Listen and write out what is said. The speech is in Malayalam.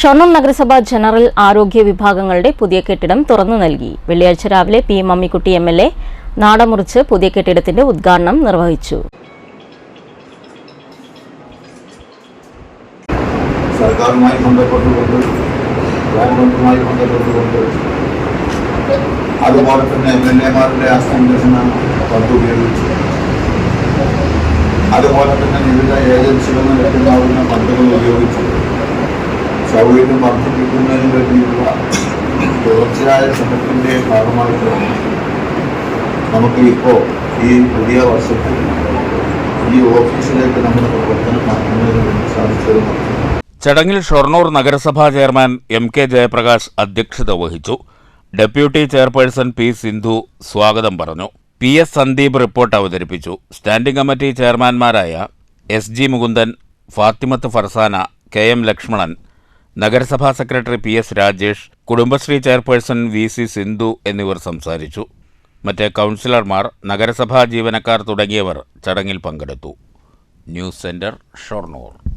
ഷൊർണൂർ നഗരസഭ ജനറൽ ആരോഗ്യ വിഭാഗങ്ങളുടെ പുതിയ കെട്ടിടം തുറന്നു നൽകി. വെള്ളിയാഴ്ച രാവിലെ P Mammikutty M L A നാടമുറിച്ച് പുതിയ കെട്ടിടത്തിന്റെ ഉദ്ഘാടനം നിർവഹിച്ചു. സർക്കാരുമായി അതുപോലെ തന്നെ എം എൽ എമാരുടെ പദ്ധതി അതുപോലെ തന്നെ വിവിധ ഏജൻസികളിൽ ലഭ്യമാകുന്ന ഉപയോഗിച്ച് സൗകര്യം വർദ്ധിപ്പിക്കുന്നതിന് വേണ്ടിയുള്ള തുടർച്ചയായ ശ്രമത്തിന്റെ ഭാഗമായിട്ടാണ് നമുക്ക് ഇപ്പോൾ ഈ പുതിയ വർഷത്തിൽ ഈ ഓഫീസിലേക്ക് നമ്മുടെ പ്രവർത്തനം നടത്തുന്നതിന് വേണ്ടി സാധിച്ചത് ചടങ്ങിൽ ഷൊർണൂർ നഗരസഭാ ചെയർമാൻ എം കെ ജയപ്രകാശ് അധ്യക്ഷത വഹിച്ചു. ഡെപ്യൂട്ടി ചെയർപേഴ്സൺ പി സിന്ധു സ്വാഗതം പറഞ്ഞു. പി എസ് സന്ദീപ് റിപ്പോർട്ട് അവതരിപ്പിച്ചു. Standing committee ചെയർമാൻമാരായ S G Mukundan Fathimath Farsana K M Lakshmanan നഗരസഭാ secretary P S Rajesh Kudumbashree chairperson V C Sindhu എന്നിവർ സംസാരിച്ചു. മറ്റ് കൗൺസിലർമാർ നഗരസഭാ ജീവനക്കാർ തുടങ്ങിയവർ ചടങ്ങിൽ പങ്കെടുത്തു. News centre Shoranur.